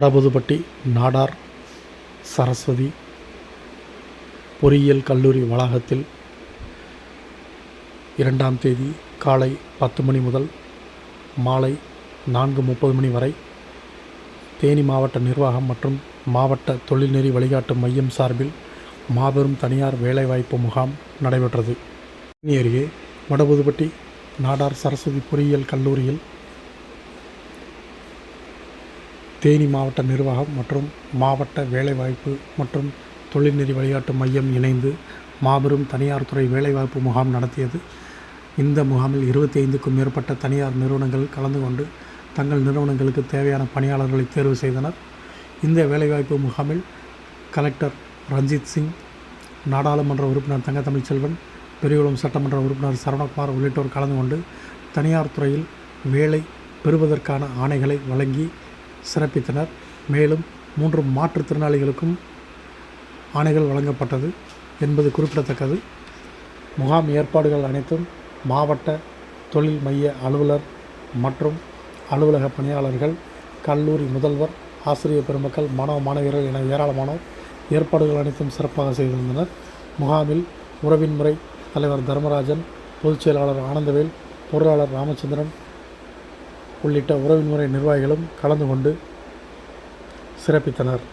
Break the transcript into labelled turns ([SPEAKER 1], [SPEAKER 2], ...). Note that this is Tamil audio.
[SPEAKER 1] வடபுதுப்பட்டி நாடார் சரஸ்வதி பொறியியல் கல்லூரி வளாகத்தில் இரண்டாம் தேதி காலை பத்து மணி முதல் மாலை நான்கு முப்பது மணி வரை தேனி மாவட்ட நிர்வாகம் மற்றும் மாவட்ட தொழில்நெறி வழிகாட்டு மையம் சார்பில் மாபெரும் தனியார் வேலைவாய்ப்பு முகாம் நடைபெற்றது. தேனி அருகே வடபுதுப்பட்டி நாடார் சரஸ்வதி பொறியியல் கல்லூரியில் தேனி மாவட்ட நிர்வாகம் மற்றும் மாவட்ட வேலைவாய்ப்பு மற்றும் தொழில்நெறி வழிகாட்டு மையம் இணைந்து மாபெரும் தனியார் துறை வேலைவாய்ப்பு முகாம் நடத்தியது. இந்த முகாமில் இருபத்தி ஐந்துக்கும் மேற்பட்ட தனியார் நிறுவனங்கள் கலந்து கொண்டு தங்கள் நிறுவனங்களுக்கு தேவையான பணியாளர்களை தேர்வு செய்தனர். இந்த வேலைவாய்ப்பு முகாமில் கலெக்டர் ரஞ்சித் சிங் நாடாளுமன்ற உறுப்பினர் தங்கத்தமிழ்ச்செல்வன் பெரியகுளம் சட்டமன்ற உறுப்பினர் சரவணகுமார் உள்ளிட்டோர் கலந்து கொண்டு தனியார் துறையில் வேலை பெறுவதற்கான ஆணைகளை வழங்கி சிறப்பித்தனர். மேலும் மூன்று மாற்றுத்திறனாளிகளுக்கும் ஆணைகள் வழங்கப்பட்டது என்பது குறிப்பிடத்தக்கது. முகாம் ஏற்பாடுகள் அனைத்தும் மாவட்ட தொழில் மைய அலுவலர் மற்றும் அலுவலக பணியாளர்கள் கல்லூரி முதல்வர் ஆசிரியர் பெருமக்கள் மாணவ மாணவியர்கள் என ஏராளமானோர் ஏற்பாடுகள் அனைத்தும் சிறப்பாக செய்திருந்தனர். முகாமில் உறவின் முறை தலைவர் தர்மராஜன் பொதுச் செயலாளர் ஆனந்தவேல் பொருளாளர் ராமச்சந்திரன் உள்ளிட்ட உறவின் முறை நிர்வாகிகளும் கலந்து கொண்டு சிறப்பித்தனர்.